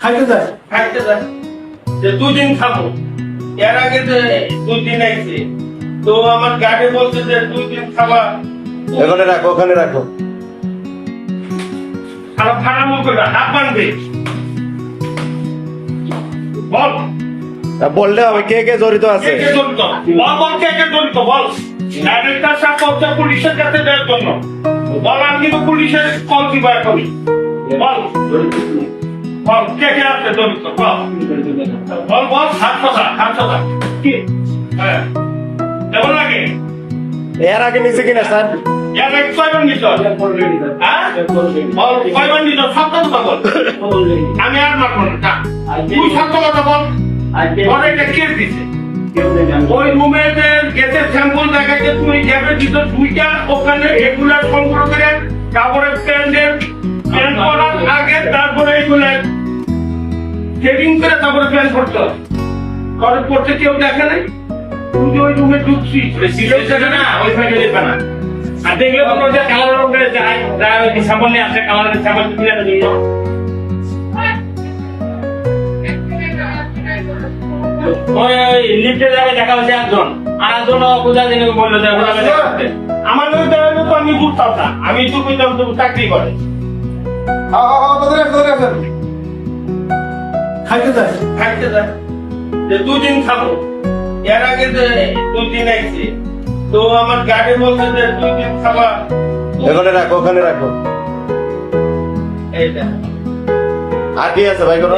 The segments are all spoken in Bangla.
খাইতে যায়? খাইতে যায়। যে দুই দিন খাব। এর আগে যে দুই দিন আইছে তো আমার গাড়ি বলছে যে দুই দিন খাবা। ওখানে রাখো ওখানে রাখো। খারাপ মুখে হাত বানবে। বল। বললে হবে কে কে জড়িত আছে? কে কে জড়িত? বল বল কে কে জড়িত বল। ডাইরেক্টর সাহেব বলছে পুলিশের কাছে দেওয়ার জন্য। বল আমি কিন্তু পুলিশের কল দিবা এখনই। বল। বল কে কে আছে জড়িত বল। বল বল হাত কথা হাত কথা কি? হ্যাঁ। কেমন লাগে এর আগে নিচে কিনা স্যার? ইয়ার আগে কয়বার নিছ? হ্যাঁ? বল কয়বার নিছ সব কথা বল। আমি আর মারবো না তুই সত্য কথা বল। বল এটা কে দিছে? ওই রুমে যে গ্যাসের স্যাম্পল দেখাচ্ছে তুমি দুইটা ওখানে রেগুলার সংগ্রহ করে কাপড়ের প্যান্ডেল প্যান্ট করার আগে তারপরে এগুলো সেভিং করে তারপরে প্যান্ট করতে হয় করে পড়তে কেউ দেখে নাই? তুই ওই রুমে ঢুকছিস না ওই দেখবে না। আর দেখলে যে কালার রঙের ওই নিয়ে আসে কালারের কিনে ওই ওই লিফটের জায়গায় দেখা হচ্ছে একজন। আর একজন কোথায় যেন বলল যে ওরা দেখা করতে। আমার লোক দেওয়া তো আমি না। আমি তো চাকরি করে। খাইতে যায়? খাইতে যায়। যে দুদিন খাব। এর আগে দুই দিন আইছে তো আমার গাড়ি বলছে যে দুই দিন খাবা। ওখানে রাখো ওখানে রাখো। এইটা আর কি আছে ভাই কোনো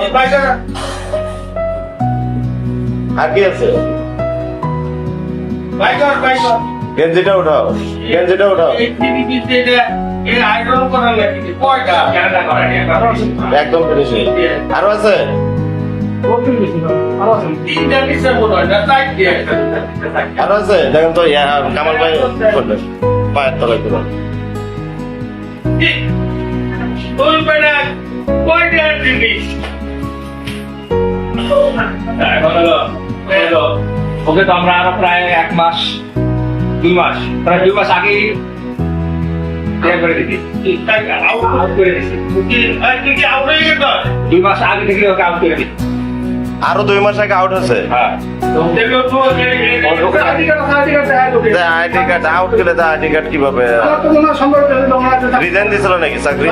আর কি আছে? বাইকর বাইকর গেঞ্জিটা উঠাও গেঞ্জিটা উঠাও। একদম ফিনিশিং। আরও আছে? আরও আছে দেখেন তো কামাল ভাই করবেন পায়ের তলায় করে ওই বেড়া কয়টা জিনিস এখন হলো হলো ওকে তো আমরা আরও প্রায় এক মাস দুই মাস প্রায় দুই মাস গেছ দুই মাস আগে থেকে ওকে আউট করে দিছি আরও দুই মাস আগে আউট হয়েছে। হ্যাঁ। আইডি কার্ড আউট গেলে তো আইডি কার্ড কীভাবে? রিজাইন দিছিল নাকি চাকরি?